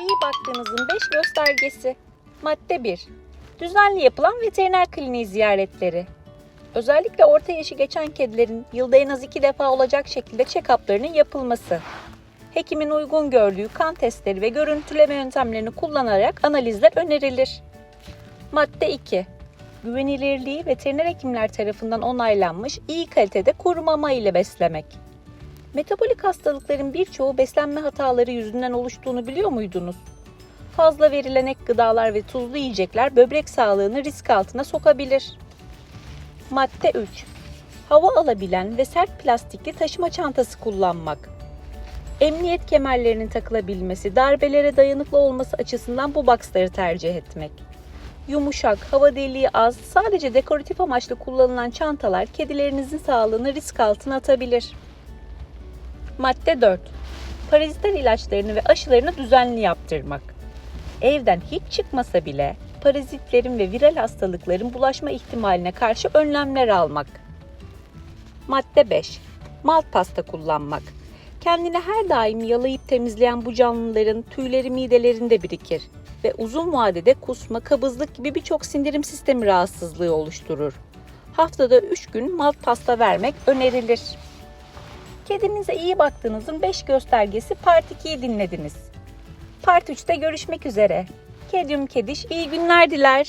iyi baktığınızın 5 göstergesi. Madde 1. Düzenli yapılan veteriner kliniği ziyaretleri. Özellikle orta yaşı geçen kedilerin yılda en az 2 defa olacak şekilde check-up'larının yapılması. Hekimin uygun gördüğü kan testleri ve görüntüleme yöntemlerini kullanarak analizler önerilir. Madde 2. Güvenilirliği veteriner hekimler tarafından onaylanmış iyi kalitede kuru mama ile beslemek. Metabolik hastalıkların birçoğu beslenme hataları yüzünden oluştuğunu biliyor muydunuz? Fazla verilen ek gıdalar ve tuzlu yiyecekler böbrek sağlığını risk altına sokabilir. Madde 3. Hava alabilen ve sert plastikli taşıma çantası kullanmak. Emniyet kemerlerinin takılabilmesi, darbelere dayanıklı olması açısından bu boxları tercih etmek. Yumuşak, hava deliği az, sadece dekoratif amaçlı kullanılan çantalar kedilerinizin sağlığını risk altına atabilir. Madde 4. Paraziter ilaçlarını ve aşılarını düzenli yaptırmak. Evden hiç çıkmasa bile parazitlerin ve viral hastalıkların bulaşma ihtimaline karşı önlemler almak. Madde 5. Malt pasta kullanmak. Kendini her daim yalayıp temizleyen bu canlıların tüyleri midelerinde birikir ve uzun vadede kusma, kabızlık gibi birçok sindirim sistemi rahatsızlığı oluşturur. Haftada 3 gün malt pasta vermek önerilir. Kedinize iyi baktığınızın 5 göstergesi Part 2'yi dinlediniz. Part 3'te görüşmek üzere. Kedyum Kediş iyi günler diler.